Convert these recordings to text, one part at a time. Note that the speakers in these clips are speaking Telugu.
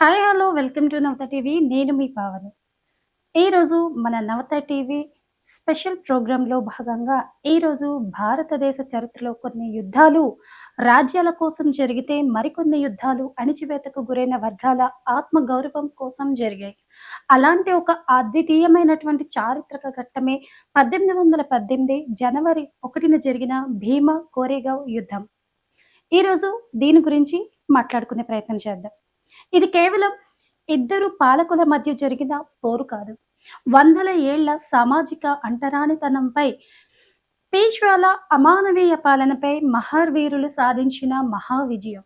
Hi hello welcome to Navatha TV. నేను మీ పావని. ఈరోజు మన నవత టీవీ స్పెషల్ ప్రోగ్రాంలో భాగంగా ఈరోజు భారతదేశ చరిత్రలో కొన్ని యుద్ధాలు రాజ్యాల కోసం జరిగితే మరికొన్ని యుద్ధాలు అణిచివేతకు గురైన వర్గాల ఆత్మ గౌరవం కోసం జరిగాయి. అలాంటి ఒక అద్వితీయమైనటువంటి చారిత్రక ఘట్టమే పద్దెనిమిది వందల పద్దెనిమిది జనవరి ఒకటిన జరిగిన భీమా కోరేగావ్ యుద్ధం. ఈరోజు దీని గురించి మాట్లాడుకునే ప్రయత్నం చేద్దాం. ఇది కేవలం ఇద్దరు పాలకుల మధ్య జరిగిన పోరు కాదు. వందల ఏళ్ళ సామాజిక అంటరానితనంపై పేష్వాల అమానవీయ పాలనపై మహావీరులు సాధించిన మహా విజయం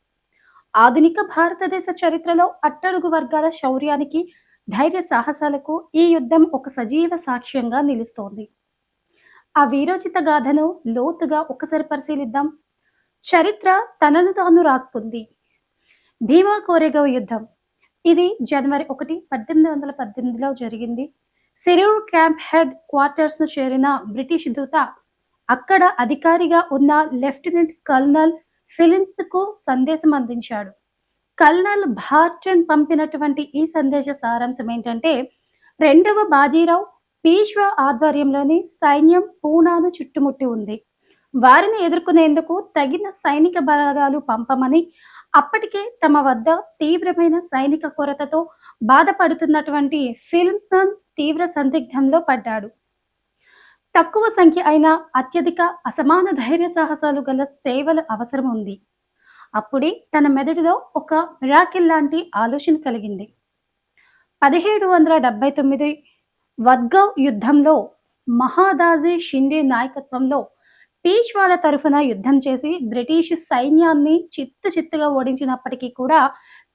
ఆధునిక భారతదేశ చరిత్రలో అట్టడుగు వర్గాల శౌర్యానికి ధైర్య సాహసాలకు ఈ యుద్ధం ఒక సజీవ సాక్ష్యంగా నిలుస్తోంది. ఆ వీరోచిత గాథను లోతుగా ఒకసారి పరిశీలిద్దాం. చరిత్ర తనను తాను రాసుకుంది. భీమా కోరేగవ యుద్ధం. ఇది జనవరి ఒకటి పద్దెనిమిది వందల పద్దెనిమిదిలో జరిగింది. సిరూర్ క్యాంప్ హెడ్ క్వార్టర్స్ను చేరిన బ్రిటిష్ దూత అక్కడ అధికారిగా ఉన్న లెఫ్టినెంట్ కల్నల్కు సందేశం అందించాడు. కల్నల్ భార్టన్ పంపినటువంటి ఈ సందేశ సారాంశం ఏంటంటే రెండవ బాజీరావు పీష్వా ఆధ్వర్యంలోని సైన్యం పూనాను చుట్టుముట్టి ఉంది. వారిని ఎదుర్కొనేందుకు తగిన సైనిక బలగాలు పంపమని అప్పటికే తమ వద్ద తీవ్రమైన సైనిక కొరతతో బాధపడుతున్నటువంటి ఫిల్మ్సన్ తీవ్ర సందిగ్ధంలో పడ్డాడు. తక్కువ సంఖ్య అయిన అత్యధిక అసమాన ధైర్య సాహసాలు గల సేవల అవసరం ఉంది. అప్పుడే తన మెదడులో ఒక మిరాకిల్ లాంటి ఆలోచన కలిగింది. పదిహేడు వందల డెబ్బై తొమ్మిది వద్గవ్ యుద్ధంలో మహాదాజీ షిండే నాయకత్వంలో పీష్వాల తరఫున యుద్ధం చేసి బ్రిటిష్ సైన్యాన్ని చిత్తు చిత్తుగా ఓడించినప్పటికీ కూడా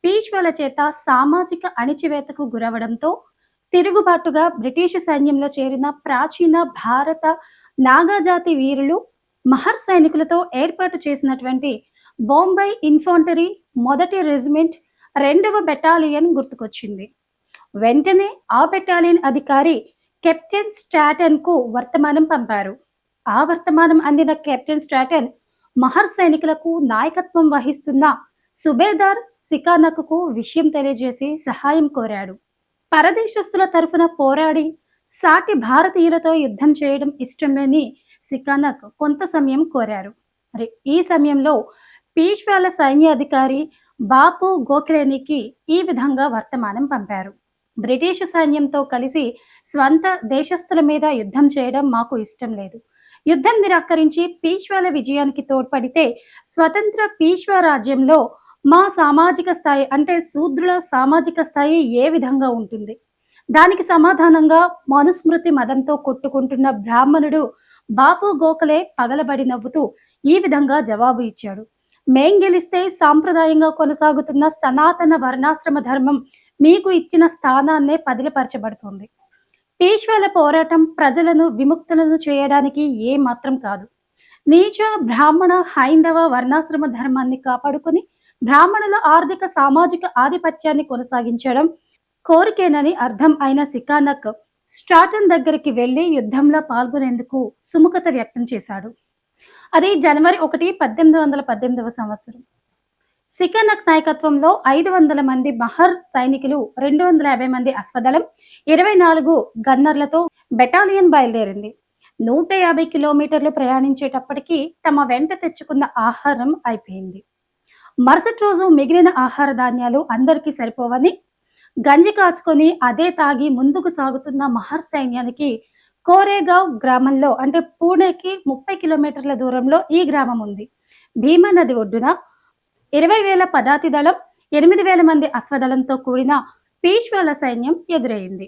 పీష్వాల చేత సామాజిక అణిచివేతకు గురవడంతో తిరుగుబాటుగా బ్రిటిష్ సైన్యంలో చేరిన ప్రాచీన భారత నాగాజాతి వీరులు మహర్ సైనికులతో ఏర్పాటు చేసినటువంటి బొంబై ఇన్ఫాంటరీ మొదటి రెజిమెంట్ రెండవ బెటాలియన్ గుర్తుకొచ్చింది. వెంటనే ఆ బెటాలియన్ అధికారి కెప్టెన్ స్టాటన్కు వర్తమానం పంపారు. ఆ వర్తమానం అందిన కెప్టెన్ స్ట్రాటన్ మహర్ సైనికులకు నాయకత్వం వహిస్తున్న సుబేదార్ సికానక్కు విషయం తెలియజేసి సహాయం కోరాడు. పరదేశస్తుల తరఫున పోరాడి సాటి భారతీయులతో యుద్ధం చేయడం ఇష్టం లేని సికానక్ కొంత సమయం కోరారు. మరి ఈ సమయంలో పీష్వాల సైన్యాధికారి బాపు గోఖలేనికి ఈ విధంగా వర్తమానం పంపారు. బ్రిటిష్ సైన్యంతో కలిసి స్వంత దేశస్తుల మీద యుద్ధం చేయడం మాకు ఇష్టం లేదు. యుద్ధం నిరాకరించి పీష్వాల విజయానికి తోడ్పడితే స్వతంత్ర పీష్వా రాజ్యంలో మా సామాజిక స్థాయి అంటే శూద్రుల సామాజిక స్థాయి ఏ విధంగా ఉంటుంది? దానికి సమాధానంగా మనుస్మృతి మదంతో కొట్టుకుంటున్న బ్రాహ్మణుడు బాపు గోఖలే పగలబడి నవ్వుతూ ఈ విధంగా జవాబు ఇచ్చాడు. మేం గెలిస్తే సాంప్రదాయంగా కొనసాగుతున్న సనాతన వర్ణాశ్రమ ధర్మం మీకు ఇచ్చిన స్థానాన్నే పదిలపరచబడుతుంది. పేష్వాల పోరాటం ప్రజలను విముక్తులను చేయడానికి ఏ మాత్రం కాదు. నీచ బ్రాహ్మణ హైందవ వర్ణాశ్రమ ధర్మాన్ని కాపాడుకుని బ్రాహ్మణుల ఆర్థిక సామాజిక ఆధిపత్యాన్ని కొనసాగించడం కోరికేనని అర్థం అయిన సికానక్ స్టాటన్ దగ్గరికి వెళ్ళి యుద్ధంలో పాల్గొనేందుకు సుముఖత వ్యక్తం చేశాడు. అది జనవరి ఒకటి పద్దెనిమిది వందల పద్దెనిమిదవ సంవత్సరం. సికనక్ నాయకత్వంలో ఐదు వందల మంది మహర్ సైనికులు రెండు వందల యాభై మంది అశ్వదళం ఇరవై నాలుగు గన్నర్లతో బెటాలియన్ బయలుదేరింది. నూట యాభై కిలోమీటర్లు ప్రయాణించేటప్పటికీ తమ వెంట తెచ్చుకున్న ఆహారం అయిపోయింది. మరుసటి రోజు మిగిలిన ఆహార ధాన్యాలు అందరికీ సరిపోవని గంజి కాచుకొని అదే తాగి ముందుకు సాగుతున్న మహర్ సైన్యానికి కోరేగావ్ గ్రామంలో అంటే పూణేకి ముప్పై కిలోమీటర్ల దూరంలో ఈ గ్రామం ఉంది. భీమా నది ఒడ్డున ఇరవై వేల పదాతి దళం ఎనిమిది వేల మంది అశ్వదళంతో కూడిన పీష్వాల సైన్యం ఎదురయ్యింది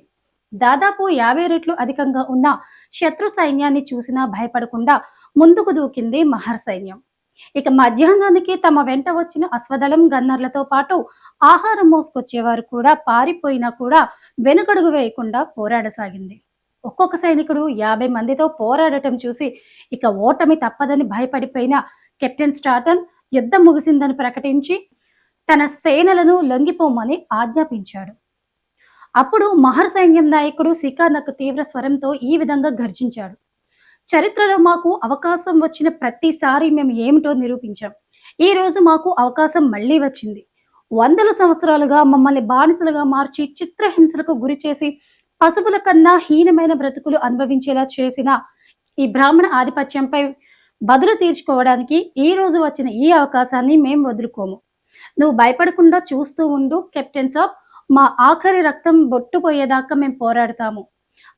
దాదాపు యాభై రెట్లు అధికంగా ఉన్న శత్రు సైన్యాన్ని చూసినా భయపడకుండా ముందుకు దూకింది మహర్ సైన్యం. ఇక మధ్యాహ్నానికి తమ వెంట వచ్చిన అశ్వదళం గన్నర్లతో పాటు ఆహారం మోసుకొచ్చేవారు కూడా పారిపోయినా కూడా వెనుకడుగు వేయకుండా పోరాడసాగింది. ఒక్కొక్క సైనికుడు యాభై మందితో పోరాడటం చూసి ఇక ఓటమి తప్పదని భయపడిపోయిన కెప్టెన్ స్టాటన్ యుద్ధం ముగిసిందని ప్రకటించి తన సేనలను లొంగిపోమని ఆజ్ఞాపించాడు. అప్పుడు మహర్ సైన్యం నాయకుడు సికానక్ తీవ్ర స్వరంతో ఈ విధంగా గర్జించాడు చరిత్రలో మాకు అవకాశం వచ్చిన ప్రతిసారి మేము ఏమిటో నిరూపించాం. ఈ రోజు మాకు అవకాశం మళ్ళీ వచ్చింది. వందల సంవత్సరాలుగా మమ్మల్ని బానిసలుగా మార్చి చిత్రహింసలకు గురి చేసి పశువుల కన్నా హీనమైన బ్రతుకులు అనుభవించేలా చేసిన ఈ బ్రాహ్మణ ఆధిపత్యంపై బదులు తీర్చుకోవడానికి ఈ రోజు వచ్చిన ఈ అవకాశాన్ని మేము వదులుకోము. నువ్వు భయపడకుండా చూస్తూ ఉండు కెప్టెన్ ఆఫ్ మా ఆఖరి రక్తం బొట్టుపోయేదాకా మేము పోరాడతాము.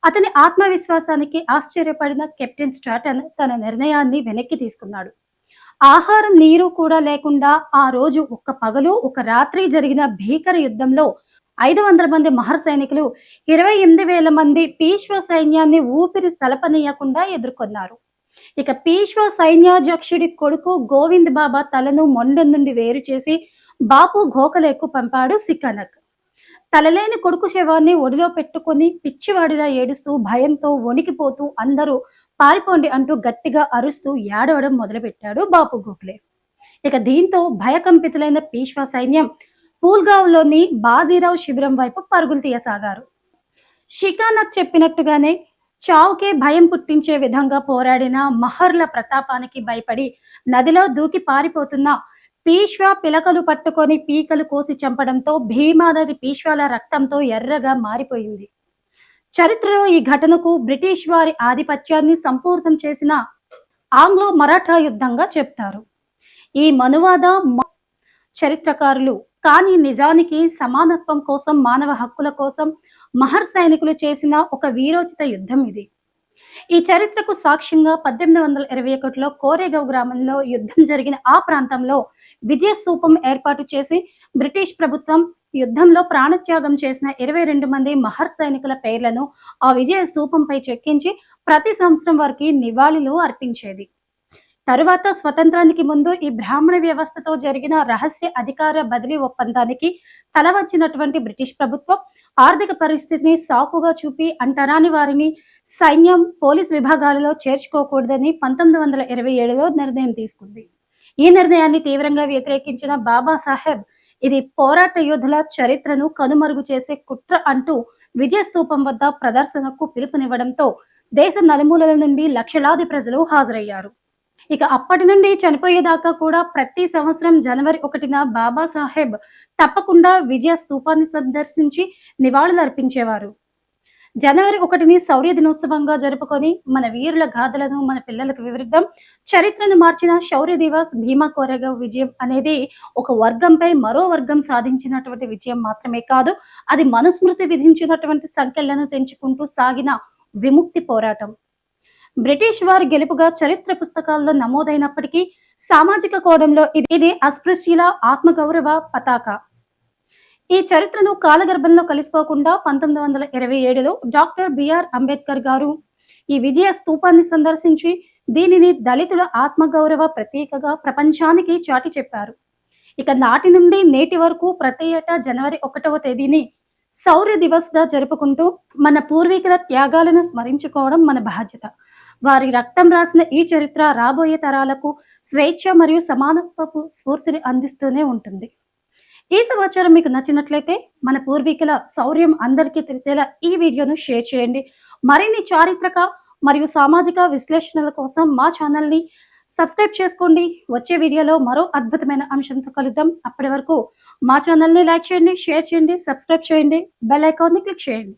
అతని ఆత్మవిశ్వాసానికి ఆశ్చర్యపడిన కెప్టెన్ స్ట్రాటన్ తన నిర్ణయాన్ని వెనక్కి తీసుకున్నాడు. ఆహారం నీరు కూడా లేకుండా ఆ రోజు ఒక్క పగలు ఒక రాత్రి జరిగిన భీకర యుద్ధంలో ఐదు వందల మంది మహర్ సైనికులు ఇరవై ఎనిమిది వేల మంది పీష్వ సైన్యాన్ని ఊపిరి సలపనీయకుండా ఎదుర్కొన్నారు. ఇక పీష్వా సైన్యాధ్యక్షుడి కొడుకు గోవింద్ బాబా తలను మొండెం నుండి వేరు చేసి బాపు గోఖలేకు పంపాడు సికనక్ తలలేని కొడుకు శవాన్ని ఒడిలో పెట్టుకొని పిచ్చివాడిలా ఏడుస్తూ భయంతో వణికిపోతూ అందరూ పారిపోండి అంటూ గట్టిగా అరుస్తూ ఏడవడం మొదలుపెట్టాడు బాపు గోఖలే ఇక దీంతో భయకంపితులైన పీష్వా సైన్యం పూల్గావ్లోని బాజీరావు శిబిరం వైపు పరుగులు తీయసాగారు. షికానక్ చెప్పినట్టుగానే చావుకే భయం పుట్టించే విధంగా పోరాడిన మహర్ల ప్రతాపానికి భయపడి నదిలో దూకి పారిపోతున్న పీష్వా పిలకలు పట్టుకొని పీకలు కోసి చంపడంతో భీమానది పీష్వాల రక్తంతో ఎర్రగా మారిపోయింది. చరిత్రలో ఈ ఘటనకు బ్రిటిష్ వారి ఆధిపత్యాన్ని సంపూర్ణం చేసిన ఆంగ్లో మరాఠా యుద్ధంగా చెప్తారు. ఈ మనువాద చరిత్రకారులు కానీ నిజానికి సమానత్వం కోసం మానవ హక్కుల కోసం మహర్ సైనికులు చేసిన ఒక వీరోచిత యుద్ధం ఇది. ఈ చరిత్రకు సాక్ష్యంగా పద్దెనిమిది వందల ఇరవై ఒకటిలో కోరేగావ్ గ్రామంలో యుద్ధం జరిగిన ఆ ప్రాంతంలో విజయ స్థూపం ఏర్పాటు చేసి బ్రిటిష్ ప్రభుత్వం యుద్ధంలో ప్రాణత్యాగం చేసిన ఇరవై రెండు మంది మహర్ సైనికుల పేర్లను ఆ విజయ స్థూపంపై చెక్కించి ప్రతి సంవత్సరం వారికి నివాళులు అర్పించేది. తరువాత స్వతంత్రానికి ముందు ఈ బ్రాహ్మణ వ్యవస్థతో జరిగిన రహస్య అధికార బదిలీ ఒప్పందానికి తల వచ్చినటువంటి బ్రిటిష్ ప్రభుత్వం ఆర్థిక పరిస్థితిని సాకుగా చూపి అంటరాని వారిని సైన్యం పోలీస్ విభాగాలలో చేర్చుకోకూడదని పంతొమ్మిది వందల ఇరవై ఏడులో నిర్ణయం తీసుకుంది. ఈ నిర్ణయాన్ని తీవ్రంగా వ్యతిరేకించిన బాబాసాహెబ్ ఇది పోరాట యోధుల చరిత్రను కనుమరుగు చేసే కుట్ర అంటూ విజయస్తూపం వద్ద ప్రదర్శనకు పిలుపునివ్వడంతో దేశ నలుమూలల నుండి లక్షలాది ప్రజలు హాజరయ్యారు. ఇక అప్పటి నుండి చనిపోయేదాకా కూడా ప్రతి సంవత్సరం జనవరి ఒకటిన బాబాసాహెబ్ తప్పకుండా విజయ స్తూపాన్ని సందర్శించి నివాళులు అర్పించేవారు జనవరి ఒకటిని శౌర్య దినోత్సవంగా జరుపుకొని మన వీరుల గాథలను మన పిల్లలకు వివరిద్దాం. చరిత్రను మార్చిన శౌర్య దివాస్ భీమా కోరగా విజయం అనేది ఒక వర్గంపై మరో వర్గం సాధించినటువంటి విజయం మాత్రమే కాదు అది మనుస్మృతి విధించినటువంటి సంఖ్యలను తెంచుకుంటూ సాగిన విముక్తి పోరాటం. బ్రిటిష్ వారి గెలుపుగా చరిత్ర పుస్తకాల్లో నమోదైనప్పటికీ సామాజిక కోణంలో ఇది ఇది అస్పృశ్యుల ఆత్మగౌరవ పతాక. ఈ చరిత్రను కాలగర్భంలో కలిసిపోకుండా పంతొమ్మిది వందల ఇరవై ఏడులో డాక్టర్ బిఆర్ అంబేద్కర్ గారు ఈ విజయ స్తూపాన్ని సందర్శించి దీనిని దళితుల ఆత్మగౌరవ ప్రతీకగా ప్రపంచానికి చాటి చెప్పారు. ఇక నాటి నుండి నేటి వరకు ప్రతి ఏటా జనవరి ఒకటవ తేదీని శౌర్య దివస్గా జరుపుకుంటూ మన పూర్వీకుల త్యాగాలను స్మరించుకోవడం మన బాధ్యత. వారి రక్తం రాసిన ఈ చరిత్ర రాబోయే తరాలకు స్వేచ్ఛ మరియు సమానత్వపు స్ఫూర్తిని అందిస్తూనే ఉంటుంది. ఈ సమాచారం మీకు నచ్చినట్లయితే మన పూర్వీకుల శౌర్యం అందరికీ తెలిసేలా ఈ వీడియోను షేర్ చేయండి. మరిన్ని చారిత్రక మరియు సామాజిక విశ్లేషణల కోసం మా ఛానల్ని సబ్స్క్రైబ్ చేసుకోండి. వచ్చే వీడియోలో మరో అద్భుతమైన అంశంతో కలుద్దాం. అప్పటి వరకు మా ఛానల్ని లైక్ చేయండి షేర్ చేయండి సబ్స్క్రైబ్ చేయండి బెల్ ఐకాన్ని క్లిక్ చేయండి.